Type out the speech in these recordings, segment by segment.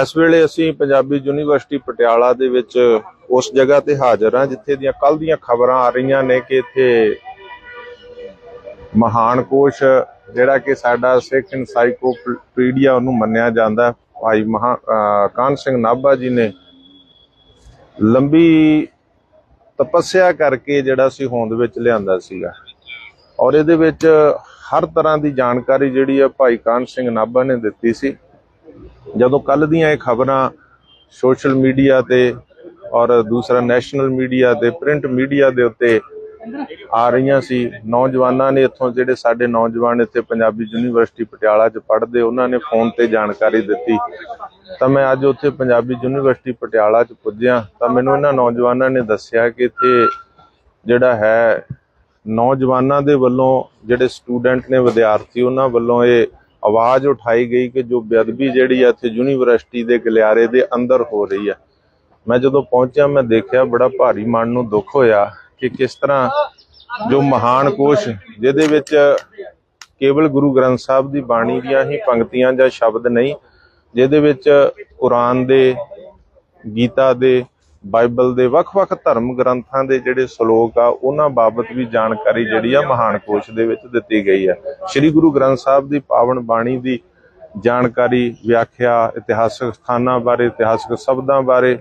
ਇਸ ਵੇਲੇ ਅਸੀਂ ਪੰਜਾਬੀ ਯੂਨੀਵਰਸਿਟੀ ਪਟਿਆਲਾ ਦੇ ਵਿੱਚ ਉਸ ਜਗ੍ਹਾ ਤੇ ਹਾਜ਼ਰ ਹਾਂ, ਜਿੱਥੇ ਦੀਆਂ ਕੱਲ ਦੀਆਂ ਖਬਰਾਂ ਆ ਰਹੀਆਂ ਨੇ ਕਿ ਇੱਥੇ ਮਹਾਨ ਕੋਸ਼ ਜਿਹੜਾ ਕਿ ਸਾਡਾ ਸਿੱਖ ਇਨਸਾਈਕਲੋਪੀਡੀਆ ਉਹਨੂੰ ਮੰਨਿਆ ਜਾਂਦਾ। ਭਾਈ ਮਹਾ ਕਾਨ ਸਿੰਘ ਨਾਭਾ ਜੀ ਨੇ ਲੰਬੀ ਤਪੱਸਿਆ ਕਰਕੇ ਜਿਹੜਾ ਸੀ ਹੋਂਦ ਵਿੱਚ ਲਿਆਂਦਾ ਸੀਗਾ। ਔਰ ਇਹਦੇ ਵਿੱਚ ਹਰ ਤਰ੍ਹਾਂ ਦੀ ਜਾਣਕਾਰੀ ਜਿਹੜੀ ਆ ਭਾਈ ਕਾਨ ਸਿੰਘ ਨਾਭਾ ਨੇ ਦਿੱਤੀ ਸੀ। ਜਦੋਂ ਕੱਲ ਦੀਆਂ ਇਹ ਖਬਰਾਂ ਸੋਸ਼ਲ ਮੀਡੀਆ ਤੇ ਔਰ ਦੂਸਰਾ ਨੈਸ਼ਨਲ ਮੀਡੀਆ ਤੇ, ਪ੍ਰਿੰਟ ਮੀਡੀਆ ਦੇ ਉੱਤੇ ਆ ਰਹੀਆਂ ਸੀ, ਨੌਜਵਾਨਾਂ ਨੇ ਇੱਥੋਂ ਜਿਹੜੇ ਸਾਡੇ ਨੌਜਵਾਨ ਇੱਥੇ ਪੰਜਾਬੀ ਯੂਨੀਵਰਸਿਟੀ ਪਟਿਆਲਾ 'ਚ ਪੜ੍ਹਦੇ, ਉਹਨਾਂ ਨੇ ਫੋਨ ਤੇ ਜਾਣਕਾਰੀ ਦਿੱਤੀ। ਤਾਂ ਮੈਂ ਅੱਜ ਉੱਥੇ ਪੰਜਾਬੀ ਯੂਨੀਵਰਸਿਟੀ ਪਟਿਆਲਾ 'ਚ ਪੁੱਜਿਆ, ਤਾਂ ਮੈਨੂੰ ਇਹਨਾਂ ਨੌਜਵਾਨਾਂ ਨੇ ਦੱਸਿਆ ਕਿ ਇੱਥੇ ਜਿਹੜਾ ਹੈ, ਨੌਜਵਾਨਾਂ ਦੇ ਵੱਲੋਂ ਜਿਹੜੇ ਸਟੂਡੈਂਟ ਨੇ, ਵਿਦਿਆਰਥੀ, ਉਹਨਾਂ ਵੱਲੋਂ ਇਹ ਆਵਾਜ਼ ਉਠਾਈ ਗਈ ਕਿ ਜੋ ਬੇਅਦਬੀ ਜਿਹੜੀ ਆ ਇੱਥੇ ਯੂਨੀਵਰਸਿਟੀ ਦੇ ਗਲਿਆਰੇ ਦੇ ਅੰਦਰ ਹੋ ਰਹੀ ਆ। ਮੈਂ ਜਦੋਂ ਪਹੁੰਚਿਆ, ਮੈਂ ਦੇਖਿਆ ਬੜਾ ਭਾਰੀ ਮਨ ਨੂੰ ਦੁੱਖ ਹੋਇਆ ਕਿ ਕਿਸ ਤਰ੍ਹਾਂ ਜੋ ਮਹਾਨ ਕੋਸ਼ ਜਿਹਦੇ ਵਿੱਚ ਕੇਵਲ ਗੁਰੂ ਗ੍ਰੰਥ ਸਾਹਿਬ ਦੀ ਬਾਣੀ ਦੀਆਂ ਹੀ ਪੰਕਤੀਆਂ ਜਾਂ ਸ਼ਬਦ ਨਹੀਂ, ਜਿਹਦੇ ਵਿੱਚ ਕੁਰਾਨ ਦੇ, ਗੀਤਾ ਦੇ ਬਾਈਬਲ ਦੇ ਵੱਖ-ਵੱਖ ਧਰਮ ਗ੍ਰੰਥਾਂ ਦੇ ਜਿਹੜੇ ਸ਼ਲੋਕ ਆ, ਉਹਨਾਂ ਬਾਬਤ ਵੀ ਜਾਣਕਾਰੀ ਜਿਹੜੀ ਆ ਮਹਾਨ ਕੋਸ਼ ਦੇ ਵਿੱਚ ਦਿੱਤੀ ਗਈ ਹੈ ਸ੍ਰੀ ਗੁਰੂ ਗ੍ਰੰਥ ਸਾਹਿਬ ਦੀ ਪਾਵਨ ਬਾਣੀ ਦੀ ਜਾਣਕਾਰੀ, ਵਿਆਖਿਆ, ਇਤਿਹਾਸਕ ਸਥਾਨਾਂ ਬਾਰੇ, ਇਤਿਹਾਸਕ ਸ਼ਬਦਾਂ ਬਾਰੇ,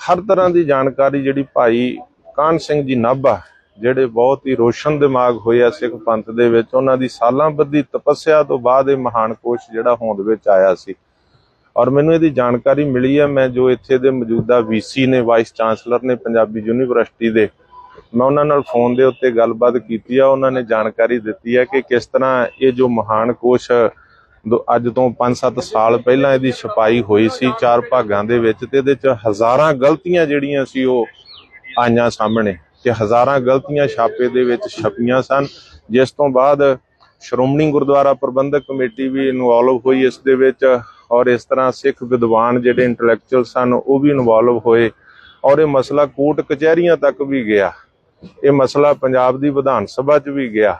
ਹਰ ਤਰ੍ਹਾਂ ਦੀ ਜਾਣਕਾਰੀ ਜਿਹੜੀ ਭਾਈ ਕਾਨ ਸਿੰਘ ਜੀ ਨਾਭਾ ਜਿਹੜੇ ਬਹੁਤ ਹੀ ਰੋਸ਼ਨ ਦਿਮਾਗ ਹੋਏ ਆ ਸਿੱਖ ਪੰਥ ਦੇ ਵਿੱਚ, ਉਹਨਾਂ ਦੀ ਸਾਲਾਂ ਬੱਧੀ ਤਪੱਸਿਆ ਤੋਂ ਬਾਅਦ ਇਹ ਮਹਾਨ ਕੋਸ਼ ਜਿਹੜਾ ਹੋਂਦ ਵਿੱਚ ਆਇਆ ਸੀ। ਔਰ ਮੈਨੂੰ ਇਹਦੀ ਜਾਣਕਾਰੀ ਮਿਲੀ ਹੈ, ਮੈਂ ਜੋ ਇੱਥੇ ਦੇ ਮੌਜੂਦਾ ਵੀਸੀ ਨੇ ਵਾਈਸ ਚਾਂਸਲਰ ਨੇ ਪੰਜਾਬੀ ਯੂਨੀਵਰਸਿਟੀ ਦੇ, ਮੈਂ ਉਹਨਾਂ ਨਾਲ ਫੋਨ ਦੇ ਉੱਤੇ ਗੱਲਬਾਤ ਕੀਤੀ ਆ, ਉਹਨਾਂ ਨੇ ਜਾਣਕਾਰੀ ਦਿੱਤੀ ਹੈ ਕਿ ਕਿਸ ਤਰ੍ਹਾਂ ਇਹ ਜੋ ਮਹਾਨ ਕੋਸ਼ ਦੋ- ਅੱਜ ਤੋਂ 5-7 ਸਾਲ ਪਹਿਲਾਂ ਇਹਦੀ ਛਪਾਈ ਹੋਈ ਸੀ ਚਾਰ ਭਾਗਾਂ ਦੇ ਵਿੱਚ ਤੇ ਇਹਦੇ ਚ ਹਜ਼ਾਰਾਂ ਗਲਤੀਆਂ ਜਿਹੜੀਆਂ ਸੀ ਉਹ ਆਈਆਂ ਸਾਹਮਣੇ ਕਿ ਹਜ਼ਾਰਾਂ ਗਲਤੀਆਂ ਛਾਪੇ ਦੇ ਵਿੱਚ ਛਪੀਆਂ ਸਨ। ਜਿਸ ਤੋਂ ਬਾਅਦ ਸ਼੍ਰੋਮਣੀ ਗੁਰਦੁਆਰਾ ਪ੍ਰਬੰਧਕ ਕਮੇਟੀ ਵੀ ਇਨਵੋਲਵ ਹੋਈ, ਇਸ ਦੇ ਵਿੱਚ ਔਰ ਇਸ ਤਰ੍ਹਾਂ ਸਿੱਖ ਵਿਦਵਾਨ ਜਿਹੜੇ ਇੰਟੈਲੈਕਚੁਅਲ ਸਨ, ਉਹ ਵੀ ਇਨਵੋਲਵ ਹੋਏ। ਔਰ ਇਹ ਮਸਲਾ ਕੋਰਟ ਕਚਹਿਰੀਆਂ ਤੱਕ ਵੀ ਗਿਆ। ਇਹ ਮਸਲਾ ਪੰਜਾਬ ਦੀ ਵਿਧਾਨ ਸਭਾ 'ਚ ਵੀ ਗਿਆ।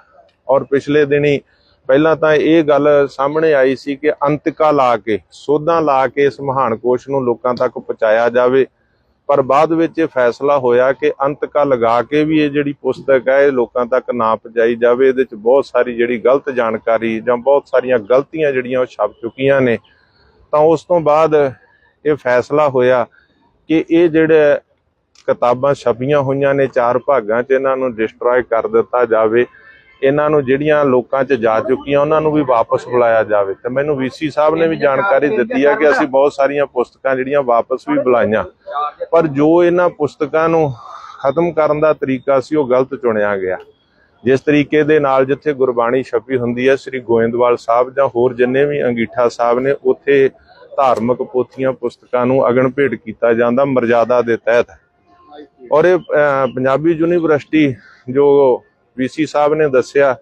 ਔਰ ਪਿਛਲੇ ਦਿਨੀ ਪਹਿਲਾਂ ਤਾਂ ਇਹ ਗੱਲ ਸਾਹਮਣੇ ਆਈ ਸੀ ਕਿ ਅੰਤਿਕਾ ਲਾ ਕੇ, ਸੋਧਾਂ ਲਾ ਕੇ ਇਸ ਮਹਾਨ ਕੋਸ਼ ਨੂੰ ਲੋਕਾਂ ਤੱਕ ਪਹੁੰਚਾਇਆ ਜਾਵੇ। ਪਰ ਬਾਅਦ ਵਿੱਚ ਇਹ ਫੈਸਲਾ ਹੋਇਆ ਕਿ ਅੰਤਕਾ ਲਗਾ ਕੇ ਵੀ ਇਹ ਜਿਹੜੀ ਪੁਸਤਕ ਹੈ, ਇਹ ਲੋਕਾਂ ਤੱਕ ਨਾ ਪਹੁੰਚਾਈ ਜਾਵੇ। ਇਹਦੇ ਵਿੱਚ ਬਹੁਤ ਸਾਰੀ ਜਿਹੜੀ ਗਲਤ ਜਾਣਕਾਰੀ ਜਾਂ ਬਹੁਤ ਸਾਰੀਆਂ ਗਲਤੀਆਂ ਜਿਹੜੀਆਂ ਉਹ ਛਪ ਚੁੱਕੀਆਂ ਨੇ। ਤਾਂ ਉਸ ਤੋਂ ਬਾਅਦ ਇਹ ਫੈਸਲਾ ਹੋਇਆ ਕਿ ਇਹ ਜਿਹੜੇ ਕਿਤਾਬਾਂ ਛਪੀਆਂ ਹੋਈਆਂ ਨੇ ਚਾਰ ਭਾਗਾਂ 'ਚ, ਇਹਨਾਂ ਨੂੰ ਡਿਸਟਰੋਏ ਕਰ ਦਿੱਤਾ ਜਾਵੇ, ਇਹਨਾਂ ਨੂੰ ਜਿਹੜੀਆਂ ਲੋਕਾਂ 'ਚ ਜਾ ਚੁੱਕੀਆਂ, ਉਹਨਾਂ ਨੂੰ ਵੀ ਵਾਪਸ ਬੁਲਾਇਆ ਜਾਵੇ। ਤੇ ਮੈਨੂੰ ਵੀਸੀ ਸਾਹਿਬ ਨੇ ਵੀ ਜਾਣਕਾਰੀ ਦਿੱਤੀ ਹੈ ਕਿ ਅਸੀਂ ਬਹੁਤ ਸਾਰੀਆਂ ਪੁਸਤਕਾਂ ਜਿਹੜੀਆਂ ਵਾਪਸ ਵੀ ਬੁਲਾਈਆਂ। ਪਰ ਜੋ ਇਹਨਾਂ ਪੁਸਤਕਾਂ ਨੂੰ ਖਤਮ ਕਰਨ ਦਾ ਤਰੀਕਾ ਸੀ, ਉਹ ਗਲਤ ਚੁਣਿਆ ਗਿਆ। ਜਿਸ ਤਰੀਕੇ ਦੇ ਨਾਲ ਜਿੱਥੇ ਗੁਰਬਾਣੀ ਛਪੀ ਹੁੰਦੀ ਹੈ, ਸ੍ਰੀ ਗੋਇੰਦਵਾਲ ਸਾਹਿਬ ਜਾਂ ਹੋਰ ਜਿੰਨੇ ਵੀ ਅੰਗੀਠਾ ਸਾਹਿਬ ਨੇ, ਉੱਥੇ ਧਾਰਮਿਕ ਪੋਥੀਆਂ, ਪੁਸਤਕਾਂ ਨੂੰ ਅਗਨ ਭੇਟ ਕੀਤਾ ਜਾਂਦਾ ਮਰਜ਼ਾਦਾ ਦੇ ਤਹਿਤ। ਔਰ ਇਹ ਪੰਜਾਬੀ ਯੂਨੀਵਰਸਿਟੀ ਜੋ ਵੀਸੀ ਸਾਹਿਬ ਨੇ ਦੱਸਿਆ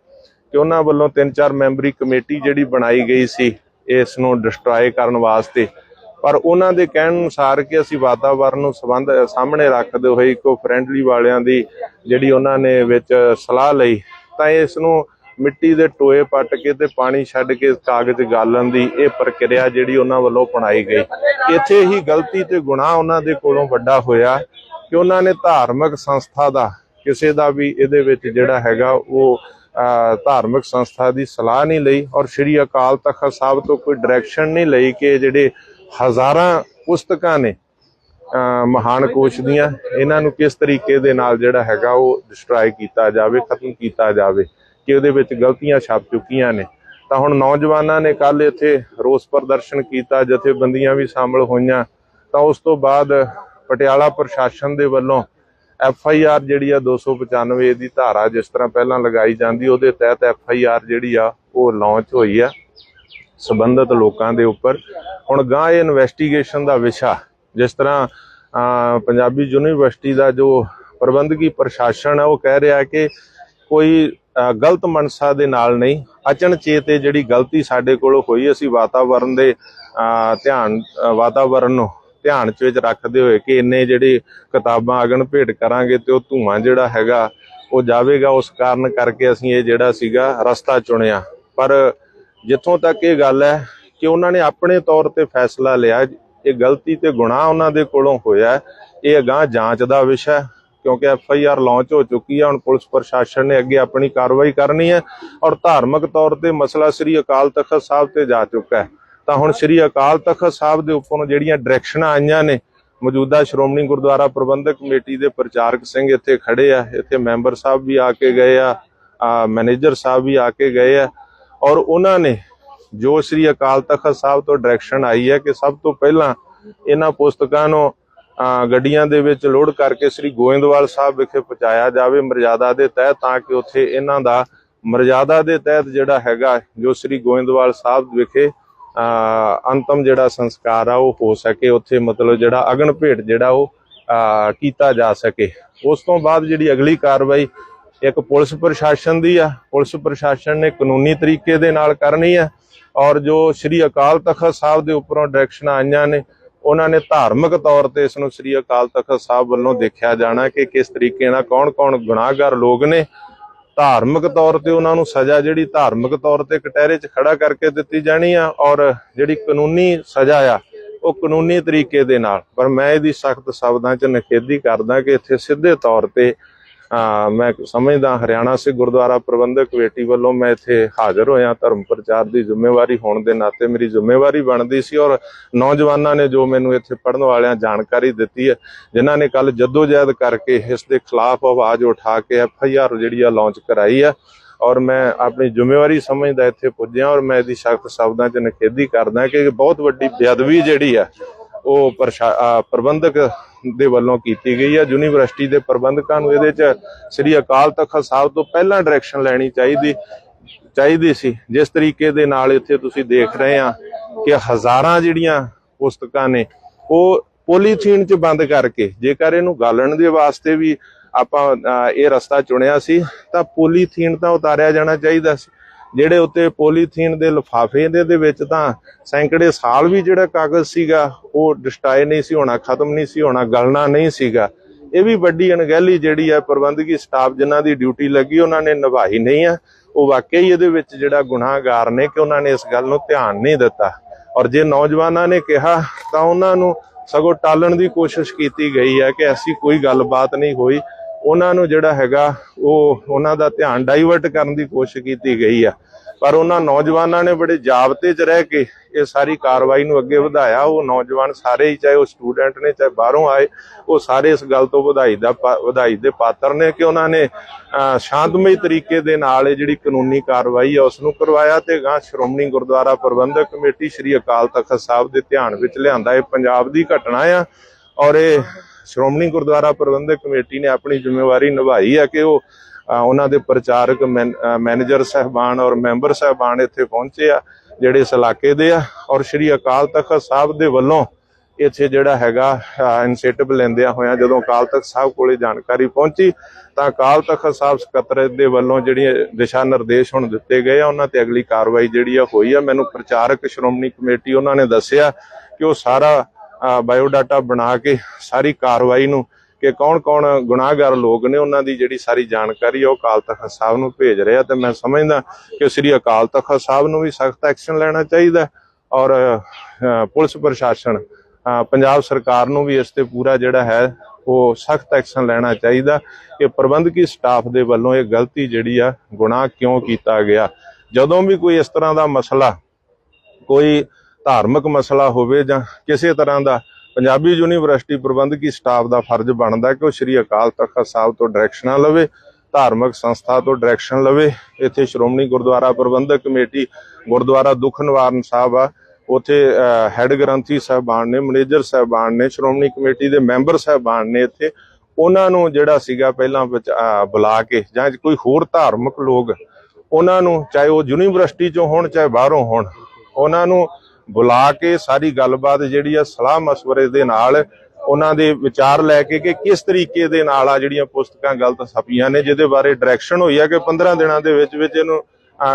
ਕਿ ਉਹਨਾਂ ਵੱਲੋਂ ਤਿੰਨ ਚਾਰ ਮੈਂਬਰੀ ਕਮੇਟੀ ਜਿਹੜੀ ਬਣਾਈ ਗਈ ਸੀ, ਇਸ ਨੂੰ ਡਿਸਟਰੋਏ ਕਰਨ ਵਾਸਤੇ। ਪਰ ਉਹਨਾਂ ਦੇ ਕਹਿਣ ਅਨੁਸਾਰ ਕਿ ਅਸੀਂ ਵਾਤਾਵਰਣ ਨੂੰ ਸੰਬੰਧ, ਸਾਹਮਣੇ ਰੱਖਦੇ ਹੋਏ ਇਕੋ ਫ੍ਰੈਂਡਲੀ ਵਾਲਿਆਂ ਦੀ ਜਿਹੜੀ ਉਹਨਾਂ ਨੇ ਵਿੱਚ ਸਲਾਹ ਲਈ, ਤਾਂ ਇਸ ਨੂੰ ਮਿੱਟੀ ਦੇ ਟੋਏ ਪੱਟ ਕੇ ਤੇ ਪਾਣੀ ਛੱਡ ਕੇ ਕਾਗਜ਼ ਗਾਲਣ ਦੀ ਇਹ ਪ੍ਰਕਿਰਿਆ ਜਿਹੜੀ ਉਹਨਾਂ ਵੱਲੋਂ ਅਪਣਾਈ ਗਈ। ਇੱਥੇ ਹੀ ਗਲਤੀ ਤੇ ਗੁਨਾਹ ਉਹਨਾਂ ਦੇ ਕੋਲੋਂ ਵੱਡਾ ਹੋਇਆ ਕਿ ਉਹਨਾਂ ਨੇ ਧਾਰਮਿਕ ਸੰਸਥਾ ਦਾ ਕਿਸੇ ਦਾ ਵੀ ਇਹਦੇ ਵਿੱਚ ਜਿਹੜਾ ਹੈਗਾ ਉਹ ਧਾਰਮਿਕ ਸੰਸਥਾ ਦੀ ਸਲਾਹ ਨਹੀਂ ਲਈ ਔਰ ਸ੍ਰੀ ਅਕਾਲ ਤਖਤ ਸਾਹਿਬ ਤੋਂ ਕੋਈ ਡਾਇਰੈਕਸ਼ਨ ਨਹੀਂ ਲਈ ਕਿ ਜਿਹੜੇ ਹਜ਼ਾਰਾਂ ਪੁਸਤਕਾਂ ਨੇ ਅਹ, ਮਹਾਨ ਕੋਸ਼ ਦੀਆਂ ਇਹਨਾਂ ਨੂੰ ਕਿਸ ਤਰੀਕੇ ਦੇ ਨਾਲ ਜਿਹੜਾ ਹੈਗਾ ਉਹ ਡਿਸਟਰਾਈ ਕੀਤਾ ਜਾਵੇ ਖਤਮ ਕੀਤਾ ਜਾਵੇ। ਕਿ ਉਹਦੇ ਵਿੱਚ ਗਲਤੀਆਂ ਛਪ ਚੁੱਕੀਆਂ ਨੇ। ਤਾਂ ਹੁਣ ਨੌਜਵਾਨਾਂ ਨੇ ਕੱਲ ਇੱਥੇ ਰੋਸ ਪ੍ਰਦਰਸ਼ਨ ਕੀਤਾ, ਜਥੇਬੰਦੀਆਂ ਵੀ ਸ਼ਾਮਲ ਹੋਈਆਂ। ਤਾਂ ਉਸ ਤੋਂ ਬਾਅਦ ਪਟਿਆਲਾ ਪ੍ਰਸ਼ਾਸਨ ਦੇ ਵੱਲੋਂ ਐਫ ਆਈ ਆਰ ਜਿਹੜੀ ਆ 295 ਦੀ ਧਾਰਾ ਜਿਸ ਤਰ੍ਹਾਂ ਪਹਿਲਾਂ ਲਗਾਈ ਜਾਂਦੀ, ਉਹਦੇ ਤਹਿਤ ਐਫ ਆਈ ਆਰ ਜਿਹੜੀ ਆ ਉਹ ਲਾਂਚ ਹੋਈ ਆ ਸੰਬੰਧਿਤ ਲੋਕਾਂ ਦੇ ਉੱਪਰ। ਹੁਣ ਗਾਂ ਇਹ ਇਨਵੈਸਟੀਗੇਸ਼ਨ ਦਾ ਵਿਸ਼ਾ, ਜਿਸ ਤਰ੍ਹਾਂ ਪੰਜਾਬੀ ਯੂਨੀਵਰਸਿਟੀ ਦਾ ਜੋ ਪ੍ਰਬੰਧਕੀ ਪ੍ਰਸ਼ਾਸਨ ਹੈ ਉਹ ਕਹਿ ਰਿਹਾ ਕਿ ਕੋਈ ਗਲਤ ਮਨਸਾ ਦੇ ਨਾਲ ਨਹੀਂ ਅਚਨਚੇਤ ਇਹ ਜਿਹੜੀ ਗਲਤੀ ਸਾਡੇ ਕੋਲ ਹੋਈ ਅਸੀਂ ਵਾਤਾਵਰਣ ਦੇ ਧਿਆਨ ਅਹ, ਵਾਤਾਵਰਣ ਨੂੰ ਧਿਆਨ ਚ ਵਿੱਚ ਰੱਖਦੇ ਹੋਏ ਕਿ ਇੰਨੇ ਜਿਹੜੇ ਕਿਤਾਬਾਂ ਅਗਨ ਭੇਟ ਕਰਾਂਗੇ ਤੇ ਉਹ ਧੂਆਂ ਜਿਹੜਾ ਹੈਗਾ ਉਹ ਜਾਵੇਗਾ। ਉਸ ਕਾਰਨ ਕਰਕੇ ਅਸੀਂ ਇਹ ਜਿਹੜਾ ਸੀਗਾ ਰਸਤਾ ਚੁਣਿਆ। ਪਰ ਜਿੱਥੋਂ ਤੱਕ ਇਹ ਗੱਲ ਹੈ ਕਿ ਉਹਨਾਂ ਨੇ ਆਪਣੇ ਤੌਰ ਤੇ ਫੈਸਲਾ ਲਿਆ ਇਹ ਗਲਤੀ ਤੇ ਗੁਨਾਹ ਉਹਨਾਂ ਦੇ ਕੋਲੋਂ ਹੋਇਆ ਇਹ ਅਗਾਂਹ ਜਾਂਚ ਦਾ ਵਿਸ਼ਾ ਕਿਉਂਕਿ ਐਫ ਆਈ ਆਰ ਲਾਂਚ ਹੋ ਚੁੱਕੀ ਹੈ, ਹੁਣ ਪੁਲਿਸ ਪ੍ਰਸ਼ਾਸਨ ਨੇ ਅੱਗੇ ਆਪਣੀ ਕਾਰਵਾਈ ਕਰਨੀ ਹੈ ਔਰ ਧਾਰਮਿਕ ਤੌਰ ਤੇ ਮਸਲਾ ਸ੍ਰੀ ਅਕਾਲ ਤਖਤ ਸਾਹਿਬ ਤੇ ਜਾ ਚੁੱਕਾ ਹੈ। ਤਾਂ ਹੁਣ ਸ੍ਰੀ ਅਕਾਲ ਤਖਤ ਸਾਹਿਬ ਦੇ ਉੱਪਰੋਂ ਜਿਹੜੀਆਂ ਡਾਇਰੈਕਸ਼ਨਾਂ ਆਈਆਂ ਨੇ, ਮੌਜੂਦਾ ਸ਼੍ਰੋਮਣੀ ਗੁਰਦੁਆਰਾ ਪ੍ਰਬੰਧਕ ਕਮੇਟੀ ਦੇ ਪ੍ਰਚਾਰਕ ਸਿੰਘ ਇੱਥੇ ਖੜੇ ਆ, ਇੱਥੇ ਮੈਂਬਰ ਸਾਹਿਬ ਵੀ ਆ ਕੇ ਗਏ ਆ ਮੈਨੇਜਰ ਸਾਹਿਬ ਵੀ ਆ ਕੇ ਗਏ ਆ ਔਰ ਉਹਨਾਂ ਨੇ ਜੋ ਸ੍ਰੀ ਅਕਾਲ ਤਖਤ ਸਾਹਿਬ ਤੋਂ ਡਾਇਰੈਕਸ਼ਨ ਆਈ ਹੈ ਕਿ ਸਭ ਤੋਂ ਪਹਿਲਾਂ ਇਹਨਾਂ ਪੁਸਤਕਾਂ ਨੂੰ ਗੱਡੀਆਂ ਦੇ ਵਿੱਚ ਲੋਡ ਕਰਕੇ ਸ੍ਰੀ ਗੋਇੰਦਵਾਲ ਸਾਹਿਬ ਵਿਖੇ ਪਹੁੰਚਾਇਆ ਜਾਵੇ ਮਰਜ਼ਾਦਾ ਦੇ ਤਹਿਤ, ਤਾਂ ਕਿ ਉੱਥੇ ਇਹਨਾਂ ਦਾ ਮਰਜ਼ਾਦਾ ਦੇ ਤਹਿਤ ਜਿਹੜਾ ਹੈਗਾ, ਜੋ ਸ੍ਰੀ ਗੋਇੰਦਵਾਲ ਸਾਹਿਬ ਵਿਖੇ ਅੰਤਮ ਜਿਹੜਾ ਸੰਸਕਾਰ ਆ, ਉਹ ਹੋ ਸਕੇ। ਉੱਥੇ ਮਤਲਬ ਜਿਹੜਾ ਅਗਨ ਭੇਟ ਜਿਹੜਾ ਉਹ ਕੀਤਾ ਜਾ ਸਕੇ। ਉਸ ਤੋਂ ਬਾਅਦ ਜਿਹੜੀ ਅਗਲੀ ਕਾਰਵਾਈ ਇੱਕ ਪੁਲਿਸ ਪ੍ਰਸ਼ਾਸਨ ਦੀ ਆ। ਪੁਲਿਸ ਪ੍ਰਸ਼ਾਸਨ ਨੇ ਕਾਨੂੰਨੀ ਤਰੀਕੇ ਦੇ ਨਾਲ ਕਰਨੀ ਆ। ਔਰ ਜੋ ਸ੍ਰੀ ਅਕਾਲ ਤਖਤ ਸਾਹਿਬ ਦੇ ਉੱਪਰੋਂ ਡਾਇਰੈਕਸ਼ਨ ਆਈਆਂ ਨੇ ਉਹਨਾਂ ਨੇ ਧਾਰਮਿਕ ਤੌਰ ਤੇ ਇਸ ਨੂੰ ਸ੍ਰੀ ਅਕਾਲ ਤਖਤ ਸਾਹਿਬ ਵੱਲੋਂ ਦੇਖਿਆ ਜਾਣਾ ਕਿ ਕਿਸ ਤਰੀਕੇ ਨਾਲ ਕੌਣ-ਕੌਣ ਗੁਨਾਹਗਾਰ ਲੋਕ ਨੇ। ਧਾਰਮਿਕ ਤੌਰ ਤੇ ਉਹਨਾਂ ਨੂੰ ਸਜ਼ਾ ਜਿਹੜੀ ਧਾਰਮਿਕ ਤੌਰ ਤੇ ਕਟਹਿਰੇ 'ਚ ਖੜਾ ਕਰਕੇ ਦਿੱਤੀ ਜਾਣੀ ਆ ਔਰ ਜਿਹੜੀ ਕਾਨੂੰਨੀ ਸਜ਼ਾ ਆ, ਉਹ ਕਾਨੂੰਨੀ ਤਰੀਕੇ ਦੇ ਨਾਲ। ਪਰ ਮੈਂ ਇਹਦੀ ਸਖਤ ਸ਼ਬਦਾਂ 'ਚ ਨਿਖੇਧੀ ਕਰਦਾ ਕਿ ਇੱਥੇ ਸਿੱਧੇ ਤੌਰ ਤੇ ਮੈਂ ਸਮਝਦਾ ਹਰਿਆਣਾ ਸਿੱਖ ਗੁਰਦੁਆਰਾ ਪ੍ਰਬੰਧਕ ਕਮੇਟੀ ਵੱਲੋਂ ਮੈਂ ਇੱਥੇ ਹਾਜ਼ਰ ਹੋਇਆ, ਧਰਮ ਪ੍ਰਚਾਰ ਦੀ ਜ਼ਿੰਮੇਵਾਰੀ ਹੋਣ ਦੇ ਨਾਤੇ ਮੇਰੀ ਜ਼ਿੰਮੇਵਾਰੀ ਬਣਦੀ ਸੀ ਔਰ ਨੌਜਵਾਨਾਂ ਨੇ ਜੋ ਮੈਨੂੰ ਇੱਥੇ ਪੜਨ ਵਾਲਿਆਂ ਜਾਣਕਾਰੀ ਦਿੱਤੀ ਹੈ, ਜਿਨ੍ਹਾਂ ਨੇ ਕੱਲ ਜਦੋਜਹਿਦ ਕਰਕੇ ਇਸ ਦੇ ਖਿਲਾਫ ਆਵਾਜ਼ ਉਠਾ ਕੇ ਐਫ ਆਈ ਆਰ ਜਿਹੜੀ ਆ ਲਾਂਚ ਕਰਾਈ ਆ ਔਰ ਮੈਂ ਆਪਣੀ ਜ਼ਿੰਮੇਵਾਰੀ ਸਮਝਦਾ ਇੱਥੇ ਪੁੱਜਿਆ ਔਰ ਮੈਂ ਇਹਦੀ ਸਖਤ ਸ਼ਬਦਾਂ 'ਚ ਨਿਖੇਧੀ ਕਰਦਾ ਕਿ ਬਹੁਤ ਵੱਡੀ ਬੇਅਦਬੀ ਜਿਹੜੀ ਆ ਉਹ ਪ੍ਰਸ਼ਾ- ਪ੍ਰਬੰਧਕ ਦੇ ਵੱਲੋਂ ਕੀਤੀ ਗਈ ਹੈ ਯੂਨੀਵਰਸਿਟੀ ਦੇ ਪ੍ਰਬੰਧਕਾਂ ਨੂੰ ਇਹਦੇ 'ਚ ਸ੍ਰੀ ਅਕਾਲ ਤਖਤ ਸਾਹਿਬ ਤੋਂ ਪਹਿਲਾਂ ਡਾਇਰੈਕਸ਼ਨ ਲੈਣੀ ਚਾਹੀਦੀ ਚਾਹੀਦੀ ਸੀ। ਜਿਸ ਤਰੀਕੇ ਦੇ ਨਾਲ ਇੱਥੇ ਤੁਸੀਂ ਦੇਖ ਰਹੇ ਆ ਕਿ ਹਜ਼ਾਰਾਂ ਜਿਹੜੀਆਂ ਪੁਸਤਕਾਂ ਨੇ, ਉਹ ਪੋਲੀਥੀਨ 'ਚ ਬੰਦ ਕਰਕੇ, ਜੇਕਰ ਇਹਨੂੰ ਗਾਲਣ ਦੇ ਵਾਸਤੇ ਵੀ ਆਪਾਂ ਇਹ ਰਸਤਾ ਚੁਣਿਆ ਸੀ, ਤਾਂ ਪੋਲੀਥੀਨ ਤਾਂ ਉਤਾਰਿਆ ਜਾਣਾ ਚਾਹੀਦਾ ਸੀ। ਜਿਹੜੇ ਉੱਤੇ ਪੋਲੀਥੀਨ ਦੇ ਲਿਫਾਫੇ ਦੇ ਦੇ ਵਿੱਚ ਤਾਂ ਸੈਂਕੜੇ ਸਾਲ ਵੀ ਜਿਹੜਾ ਕਾਗਜ਼ ਸੀਗਾ, ਉਹ ਡਿਸਟਾਏ ਨਹੀਂ ਸੀ ਹੋਣਾ, ਖਤਮ ਨਹੀਂ ਸੀ ਹੋਣਾ, ਗਲਣਾ ਨਹੀਂ ਸੀਗਾ। ਇਹ ਵੀ ਵੱਡੀ ਅਣਗਹਿਲੀ ਜਿਹੜੀ ਹੈ ਪ੍ਰਬੰਧਕੀ ਸਟਾਫ ਜਿਨ੍ਹਾਂ ਦੀ ਡਿਊਟੀ ਲੱਗੀ, ਉਹਨਾਂ ਨੇ ਨਿਭਾਈ ਨਹੀਂ ਹੈ ਉਹ ਵਾਕਿਆ ਹੀ ਇਹਦੇ ਵਿੱਚ ਜਿਹੜਾ ਗੁਨਾਹਗਾਰ ਨੇ ਕਿ ਉਹਨਾਂ ਨੇ ਇਸ ਗੱਲ ਨੂੰ ਧਿਆਨ ਨਹੀਂ ਦਿੱਤਾ। ਔਰ ਜੇ ਨੌਜਵਾਨਾਂ ਨੇ ਕਿਹਾ, ਤਾਂ ਉਹਨਾਂ ਨੂੰ ਸਗੋਂ ਟਾਲਣ ਦੀ ਕੋਸ਼ਿਸ਼ ਕੀਤੀ ਗਈ ਹੈ ਕਿ ਐਸੀ ਕੋਈ ਗੱਲਬਾਤ ਨਹੀਂ ਹੋਈ। ਉਹਨਾਂ ਨੂੰ ਜਿਹੜਾ ਹੈਗਾ ਉਹ ਉਹਨਾਂ ਦਾ ਧਿਆਨ ਡਾਈਵਰਟ ਕਰਨ ਦੀ ਕੋਸ਼ਿਸ਼ ਕੀਤੀ ਗਈ ਆ। ਪਰ ਉਹਨਾਂ ਨੌਜਵਾਨਾਂ ਨੇ ਬੜੇ ਜਾਬਤੇ 'ਚ ਰਹਿ ਕੇ ਇਹ ਸਾਰੀ ਕਾਰਵਾਈ ਨੂੰ ਅੱਗੇ ਵਧਾਇਆ। ਉਹ ਨੌਜਵਾਨ ਸਾਰੇ ਹੀ ਚਾਹੇ ਉਹ ਸਟੂਡੈਂਟ ਨੇ ਚਾਹੇ ਬਾਹਰੋਂ ਆਏ ਉਹ ਸਾਰੇ ਇਸ ਗੱਲ ਤੋਂ ਵਧਾਈ ਦਾ ਪਾ- ਵਧਾਈ ਦੇ ਪਾਤਰ ਨੇ ਕਿ ਉਹਨਾਂ ਨੇ ਅਹ, ਸ਼ਾਂਤਮਈ ਤਰੀਕੇ ਦੇ ਨਾਲ ਇਹ ਜਿਹੜੀ ਕਾਨੂੰਨੀ ਕਾਰਵਾਈ ਆ ਉਸ ਨੂੰ ਕਰਵਾਇਆ ਤੇ ਗਾਂ ਸ਼੍ਰੋਮਣੀ ਗੁਰਦੁਆਰਾ ਪ੍ਰਬੰਧਕ ਕਮੇਟੀ ਸ੍ਰੀ ਅਕਾਲ ਤਖਤ ਸਾਹਿਬ ਦੇ ਧਿਆਨ ਵਿੱਚ ਲਿਆਂਦਾ। ਇਹ ਪੰਜਾਬ ਦੀ ਘਟਨਾ ਆ। ਔਰ ਇਹ ਸ਼੍ਰੋਮਣੀ ਗੁਰਦੁਆਰਾ ਪ੍ਰਬੰਧਕ ਕਮੇਟੀ ਨੇ ਆਪਣੀ ਜ਼ਿੰਮੇਵਾਰੀ ਨਿਭਾਈ ਹੈ ਕਿ ਉਹ ਉਹਨਾਂ ਦੇ ਪ੍ਰਚਾਰਕ ਮੈਨ- ਮੈਨੇਜਰ ਸਹਿਬਾਨ ਔਰ ਮੈਂਬਰ ਸਹਿਬਾਨ ਇੱਥੇ ਪਹੁੰਚੇ ਆ, ਜਿਹੜੇ ਇਸ ਇਲਾਕੇ ਦੇ ਆ, ਔਰ ਸ੍ਰੀ ਅਕਾਲ ਤਖਤ ਸਾਹਿਬ ਦੇ ਵੱਲੋਂ ਇੱਥੇ ਜਿਹੜਾ ਹੈਗਾ ਇਨਿਸ਼ੀਏਟਿਵ ਲੈਂਦਿਆਂ ਹੋਇਆਂ ਜਦੋਂ ਅਕਾਲ ਤਖਤ ਸਾਹਿਬ ਕੋਲੇ ਜਾਣਕਾਰੀ ਪਹੁੰਚੀ, ਤਾਂ ਅਕਾਲ ਤਖਤ ਸਾਹਿਬ ਸਕੱਤਰ ਦੇ ਵੱਲੋਂ ਜਿਹੜੀਆਂ ਦਿਸ਼ਾ ਨਿਰਦੇਸ਼ ਹੁਣ ਦਿੱਤੇ ਗਏ ਆ, ਉਹਨਾਂ ਤੇ ਅਗਲੀ ਕਾਰਵਾਈ ਜਿਹੜੀ ਆ ਹੋਈ ਆ। ਮੈਨੂੰ ਪ੍ਰਚਾਰਕ ਸ਼੍ਰੋਮਣੀ ਕਮੇਟੀ ਉਹਨਾਂ ਨੇ ਦੱਸਿਆ ਕਿ ਉਹ ਸਾਰਾ ਬਾਇਓਡਾਟਾ ਬਣਾ ਕੇ ਸਾਰੀ ਕਾਰਵਾਈ ਨੂੰ ਕਿ ਕੌਣ-ਕੌਣ ਗੁਨਾਹਗਾਰ ਲੋਕ ਨੇ ਉਹਨਾਂ ਦੀ ਜਿਹੜੀ ਸਾਰੀ ਜਾਣਕਾਰੀ ਉਹ ਅਕਾਲ ਤਖਤ ਸਾਹਿਬ ਨੂੰ ਭੇਜ ਰਿਹਾ ਤੇ ਮੈਂ ਸਮਝਦਾ ਕਿ ਸ੍ਰੀ ਅਕਾਲ ਤਖਤ ਸਾਹਿਬ ਨੂੰ ਵੀ ਸਖਤ ਐਕਸ਼ਨ ਲੈਣਾ ਚਾਹੀਦਾ ਔਰ ਪੁਲਿਸ ਪ੍ਰਸ਼ਾਸਨ ਪੰਜਾਬ ਸਰਕਾਰ ਨੂੰ ਵੀ ਇਸ ਤੇ ਪੂਰਾ ਜਿਹੜਾ ਹੈ ਉਹ ਸਖਤ ਐਕਸ਼ਨ ਲੈਣਾ ਚਾਹੀਦਾ ਕਿ ਪ੍ਰਬੰਧਕੀ ਸਟਾਫ ਦੇ ਵੱਲੋਂ ਇਹ ਗਲਤੀ ਜਿਹੜੀ ਆ ਗੁਨਾਹ ਕਿਉਂ ਕੀਤਾ ਗਿਆ? ਜਦੋਂ ਵੀ ਕੋਈ ਇਸ ਤਰ੍ਹਾਂ ਦਾ ਮਸਲਾ ਕੋਈ ਧਾਰਮਿਕ ਮਸਲਾ ਹੋਵੇ ਜਾਂ ਕਿਸੇ ਤਰ੍ਹਾਂ ਦਾ ਪੰਜਾਬੀ ਯੂਨੀਵਰਸਿਟੀ ਪ੍ਰਬੰਧਕੀ ਸਟਾਫ ਦਾ ਫਰਜ਼ ਬਣਦਾ ਕਿ ਉਹ ਸ੍ਰੀ ਅਕਾਲ ਤਖਤ ਸਾਹਿਬ ਤੋਂ ਡਾਇਰੈਕਸ਼ਨਾਂ ਲਵੇ ਧਾਰਮਿਕ ਸੰਸਥਾ ਤੋਂ ਡਾਇਰੈਕਸ਼ਨ ਲਵੇ। ਇੱਥੇ ਸ਼੍ਰੋਮਣੀ ਗੁਰਦੁਆਰਾ ਪ੍ਰਬੰਧਕ ਕਮੇਟੀ ਗੁਰਦੁਆਰਾ ਦੁੱਖ ਨਿਵਾਰਨ ਸਾਹਿਬ ਆ। ਉੱਥੇ ਹੈੱਡ ਗ੍ਰੰਥੀ ਸਾਹਿਬਾਨ ਨੇ ਮੈਨੇਜਰ ਸਾਹਿਬਾਨ ਨੇ ਸ਼੍ਰੋਮਣੀ ਕਮੇਟੀ ਦੇ ਮੈਂਬਰ ਸਾਹਿਬਾਨ ਨੇ ਇੱਥੇ ਉਹਨਾਂ ਨੂੰ ਜਿਹੜਾ ਸੀਗਾ ਪਹਿਲਾਂ ਵਿੱਚ, ਬੁਲਾ ਕੇ ਜਾਂ ਕੋਈ ਹੋਰ ਧਾਰਮਿਕ ਲੋਕ ਉਹਨਾਂ ਨੂੰ ਚਾਹੇ ਉਹ ਯੂਨੀਵਰਸਿਟੀ ਚੋਂ ਹੋਣ ਚਾਹੇ ਬਾਹਰੋਂ ਹੋਣ ਉਹਨਾਂ ਨੂੰ ਬੁਲਾ ਕੇ ਸਾਰੀ ਗੱਲਬਾਤ ਜਿਹੜੀ ਆ ਸਲਾਹ ਮਸਵਰੇ ਦੇ ਨਾਲ ਉਹਨਾਂ ਦੇ ਵਿਚਾਰ ਲੈ ਕੇ ਕਿ ਕਿਸ ਤਰੀਕੇ ਦੇ ਨਾਲ ਆ ਜਿਹੜੀਆਂ ਪੁਸਤਕਾਂ ਗਲਤ ਛਪੀਆਂ ਨੇ, ਜਿਹਦੇ ਬਾਰੇ ਡਾਇਰੈਕਸ਼ਨ ਹੋਈ ਆ ਕਿ 15 ਦਿਨਾਂ ਦੇ ਵਿੱਚ ਵਿੱਚ ਇਹਨੂੰ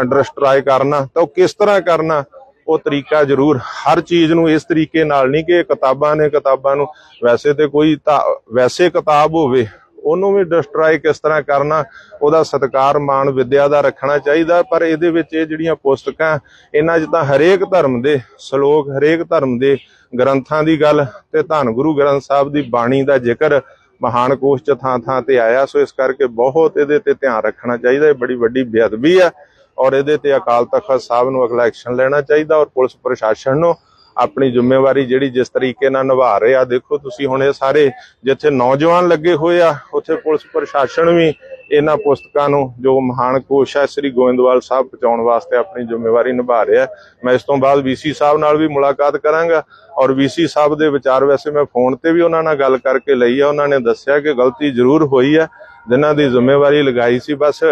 ਡਿਸਟਰਾਈ ਕਰਨਾ, ਤਾਂ ਉਹ ਕਿਸ ਤਰ੍ਹਾਂ ਕਰਨਾ, ਉਹ ਤਰੀਕਾ ਜ਼ਰੂਰ ਹਰ ਚੀਜ਼ ਨੂੰ ਇਸ ਤਰੀਕੇ ਨਾਲ ਨਹੀਂ ਕਿ ਕਿਤਾਬਾਂ ਨੇ ਕਿਤਾਬਾਂ ਨੂੰ, ਵੈਸੇ ਤੇ ਕੋਈ ਤਾਂ, ਵੈਸੇ ਕਿਤਾਬ ਹੋਵੇ ਉਹਨੂੰ ਵੀ ਡਿਸਟਰੋਏ ਕਿਸ ਤਰ੍ਹਾਂ ਕਰਨਾ, ਉਹਦਾ ਸਤਿਕਾਰ ਮਾਣ ਵਿਦਿਆ ਦਾ ਰੱਖਣਾ ਚਾਹੀਦਾ, ਪਰ ਇਹਦੇ ਵਿੱਚ ਇਹ ਜਿਹੜੀਆਂ ਪੁਸਤਕਾਂ, ਇਹਨਾਂ 'ਚ ਤਾਂ ਹਰੇਕ ਧਰਮ ਦੇ ਸ਼ਲੋਕ, ਹਰੇਕ ਧਰਮ ਦੇ ਗ੍ਰੰਥਾਂ ਦੀ ਗੱਲ ਤੇ ਧੰਨ ਗੁਰੂ ਗ੍ਰੰਥ ਸਾਹਿਬ ਦੀ ਬਾਣੀ ਦਾ ਜ਼ਿਕਰ ਮਹਾਨ ਕੋਸ਼ ਚ ਥਾਂ ਥਾਂ ਤੇ ਆਇਆ, ਸੋ ਇਸ ਕਰਕੇ ਬਹੁਤ ਇਹਦੇ ਤੇ ਧਿਆਨ ਰੱਖਣਾ ਚਾਹੀਦਾ, ਇਹ ਬੜੀ ਵੱਡੀ ਬੇਅਦਬੀ ਆ ਔਰ ਇਹਦੇ ਤੇ ਅਕਾਲ ਤਖਤ ਸਾਹਿਬ ਨੂੰ ਅਗਲਾ ਐਕਸ਼ਨ ਲੈਣਾ ਚਾਹੀਦਾ ਔਰ ਪੁਲਿਸ ਪ੍ਰਸ਼ਾਸਨ ਨੂੰ ਆਪਣੀ ਜ਼ਿੰਮੇਵਾਰੀ ਜਿਹੜੀ ਜਿਸ ਤਰੀਕੇ ਨਾਲ ਨਿਭਾ ਰਹੇ ਆ, ਦੇਖੋ ਤੁਸੀਂ ਹੁਣ ਇਹ ਸਾਰੇ ਜਿੱਥੇ ਨੌਜਵਾਨ ਲੱਗੇ ਹੋਏ ਆ, ਉੱਥੇ ਪੁਲਿਸ ਪ੍ਰਸ਼ਾਸਨ ਵੀ ਇਹਨਾਂ ਪੁਸਤਕਾਂ ਨੂੰ ਜੋ ਮਹਾਨ ਕੋਸ਼ ਹੈ ਸ੍ਰੀ ਗੋਇੰਦਵਾਲ ਸਾਹਿਬ ਪਹੁੰਚਾਉਣ ਵਾਸਤੇ ਆਪਣੀ ਜ਼ਿੰਮੇਵਾਰੀ ਨਿਭਾ ਰਿਹਾ। ਮੈਂ ਇਸ ਤੋਂ ਬਾਅਦ ਵੀਸੀ ਸਾਹਿਬ ਨਾਲ ਵੀ ਮੁਲਾਕਾਤ ਕਰਾਂਗਾ ਔਰ ਵੀਸੀ ਸਾਹਿਬ ਦੇ ਵਿਚਾਰ ਵੈਸੇ ਮੈਂ ਫੋਨ ਤੇ ਵੀ ਉਹਨਾਂ ਨਾਲ ਗੱਲ ਕਰਕੇ ਲਈ ਆ, ਉਹਨਾਂ ਨੇ ਦੱਸਿਆ ਕਿ ਗਲਤੀ ਜ਼ਰੂਰ ਹੋਈ ਹੈ ਜਿਨ੍ਹਾਂ ਦੀ ਜ਼ਿੰਮੇਵਾਰੀ ਲਗਾਈ ਸੀ, ਬਸ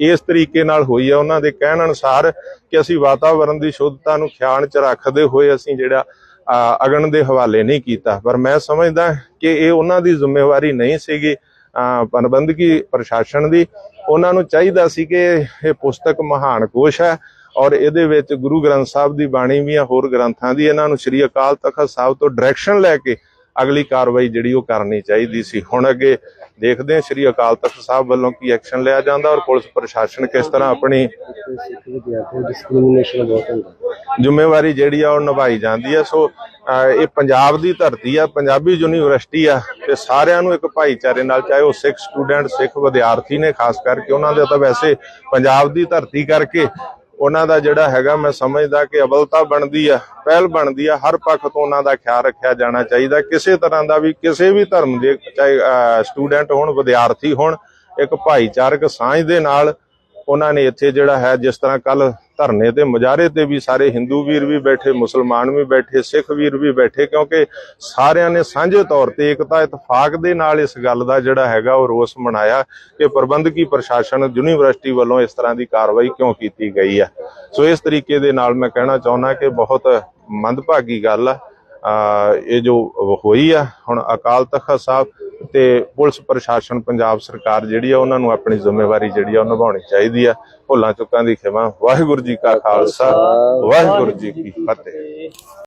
ਇਸ ਤਰੀਕੇ ਨਾਲ ਹੋਈ ਹੈ ਉਹਨਾਂ ਦੇ ਕਹਿਣ ਅਨੁਸਾਰ ਕਿ ਅਸੀਂ ਵਾਤਾਵਰਣ ਦੀ ਸ਼ੁੱਧਤਾ ਨੂੰ ਖਿਆਲ ਚ ਰੱਖਦੇ ਹੋਏ ਅਸੀਂ ਜਿਹੜਾ ਅਗਨ ਦੇ ਹਵਾਲੇ ਨਹੀਂ ਕੀਤਾ। ਪਰ ਮੈਂ ਸਮਝਦਾ ਕਿ ਇਹ ਉਹਨਾਂ ਦੀ ਜ਼ਿੰਮੇਵਾਰੀ ਨਹੀਂ ਸੀਗੀ ਪ੍ਰਬੰਧਕੀ ਪ੍ਰਸ਼ਾਸਨ ਦੀ। ਉਹਨਾਂ ਨੂੰ ਚਾਹੀਦਾ ਸੀ ਕਿ ਇਹ ਪੁਸਤਕ ਮਹਾਨ ਕੋਸ਼ ਹੈ ਔਰ ਇਹਦੇ ਵਿੱਚ ਗੁਰੂ ਗ੍ਰੰਥ ਸਾਹਿਬ ਦੀ ਬਾਣੀ ਵੀ ਆ, ਹੋਰ ਗ੍ਰੰਥਾਂ ਦੀ। ਇਹਨਾਂ ਨੂੰ ਸ੍ਰੀ ਅਕਾਲ ਤਖਤ ਸਾਹਿਬ ਤੋਂ ਡਾਇਰੈਕਸ਼ਨ ਲੈ ਕੇ ਅਗਲੀ ਕਾਰਵਾਈ ਜਿਹੜੀ ਉਹ ਕਰਨੀ ਚਾਹੀਦੀ ਸੀ। ਹੁਣ ਅੱਗੇ ਦੇਖਦੇ ਹਾਂ ਸ੍ਰੀ ਅਕਾਲ ਤਖਤ ਸਾਹਿਬ ਵੱਲੋਂ ਕੀ ਐਕਸ਼ਨ ਲਿਆ ਜਾਂਦਾ ਔਰ ਪੁਲਿਸ ਪ੍ਰਸ਼ਾਸਨ ਕਿਸ ਤਰ੍ਹਾਂ ਆਪਣੀ ਜ਼ਿੰਮੇਵਾਰੀ ਜਿਹੜੀ ਆ ਉਹ ਨਿਭਾਈ ਜਾਂਦੀ ਹੈ ਸੋ ਇਹ ਪੰਜਾਬ ਦੀ ਧਰਤੀ ਆ ਪੰਜਾਬੀ ਯੂਨੀਵਰਸਿਟੀ ਆ ਤੇ ਸਾਰਿਆਂ ਨੂੰ ਇੱਕ ਭਾਈਚਾਰੇ ਨਾਲ ਚਾਹੇ ਉਹ ਸਿੱਖ ਸਟੂਡੈਂਟ ਸਿੱਖ ਵਿਦਿਆਰਥੀ ਨੇ ਖਾਸ ਕਰਕੇ ਉਹਨਾਂ ਦੇ ਤਾਂ ਵੈਸੇ ਪੰਜਾਬ ਦੀ ਧਰਤੀ ਕਰਕੇ ਉਹਨਾਂ ਦਾ ਜਿਹੜਾ ਹੈਗਾ ਮੈਂ ਸਮਝਦਾ ਕਿ ਅਵਲਤਾ ਬਣਦੀ ਆ, ਪਹਿਲ ਬਣਦੀ ਆ, ਹਰ ਪੱਖ ਤੋਂ ਉਹਨਾਂ ਦਾ ਖਿਆਲ ਰੱਖਿਆ ਜਾਣਾ ਚਾਹੀਦਾ। ਕਿਸੇ ਤਰ੍ਹਾਂ ਦਾ ਵੀ ਕਿਸੇ ਵੀ ਧਰਮ ਦੇ ਚਾਹੇ ਸਟੂਡੈਂਟ ਹੋਣ, ਵਿਦਿਆਰਥੀ ਹੋਣ, ਇੱਕ ਭਾਈਚਾਰਕ ਸਾਂਝ ਦੇ ਨਾਲ ਉਹਨਾਂ ਨੇ ਇੱਥੇ ਜਿਹੜਾ ਹੈ ਜਿਸ ਤਰ੍ਹਾਂ ਕੱਲ ਧਰਨੇ ਤੇ ਮੁਜ਼ਾਹਰੇ ਤੇ ਵੀ ਸਾਰੇ ਹਿੰਦੂ ਵੀਰ ਵੀ ਬੈਠੇ, ਮੁਸਲਮਾਨ ਵੀ ਬੈਠੇ ਸਿੱਖ ਵੀਰ ਵੀ ਬੈਠੇ, ਕਿਉਂਕਿ ਸਾਰਿਆਂ ਨੇ ਸਾਂਝੇ ਤੌਰ ਤੇ ਇਕਤਾ ਇਤਫਾਕ ਦੇ ਨਾਲ ਇਸ ਗੱਲ ਦਾ ਜਿਹੜਾ ਹੈਗਾ ਉਹ ਰੋਸ ਮਨਾਇਆ ਕਿ ਪ੍ਰਬੰਧਕੀ ਪ੍ਰਸ਼ਾਸਨ ਯੂਨੀਵਰਸਿਟੀ ਵੱਲੋਂ ਇਸ ਤਰ੍ਹਾਂ ਦੀ ਕਾਰਵਾਈ ਕਿਉਂ ਕੀਤੀ ਗਈ ਹੈ। ਸੋ ਇਸ ਤਰੀਕੇ ਦੇ ਨਾਲ ਮੈਂ ਕਹਿਣਾ ਚਾਹੁੰਦਾ ਕਿ ਬਹੁਤ ਮੰਦਭਾਗੀ ਗੱਲ ਆ ਇਹ ਜੋ ਹੋਈ ਆ, ਹੁਣ ਅਕਾਲ ਤਖਤ ਸਾਹਿਬ ਤੇ ਪੁਲਿਸ ਪ੍ਰਸ਼ਾਸਨ ਪੰਜਾਬ ਸਰਕਾਰ ਜਿਹੜੀ ਆ, ਉਹਨਾਂ ਨੂੰ ਆਪਣੀ ਜ਼ਿੰਮੇਵਾਰੀ ਜਿਹੜੀ ਆ, ਉਹ ਨਿਭਾਉਣੀ ਚਾਹੀਦੀ ਆ। ਭੁੱਲਾਂ ਚੁੱਕਾਂ ਦੀ ਖਿਮਾ। ਵਾਹਿਗੁਰੂ ਜੀ ਕਾ ਖਾਲਸਾ, ਵਾਹਿਗੁਰੂ ਜੀ ਕੀ ਫਤਿਹ।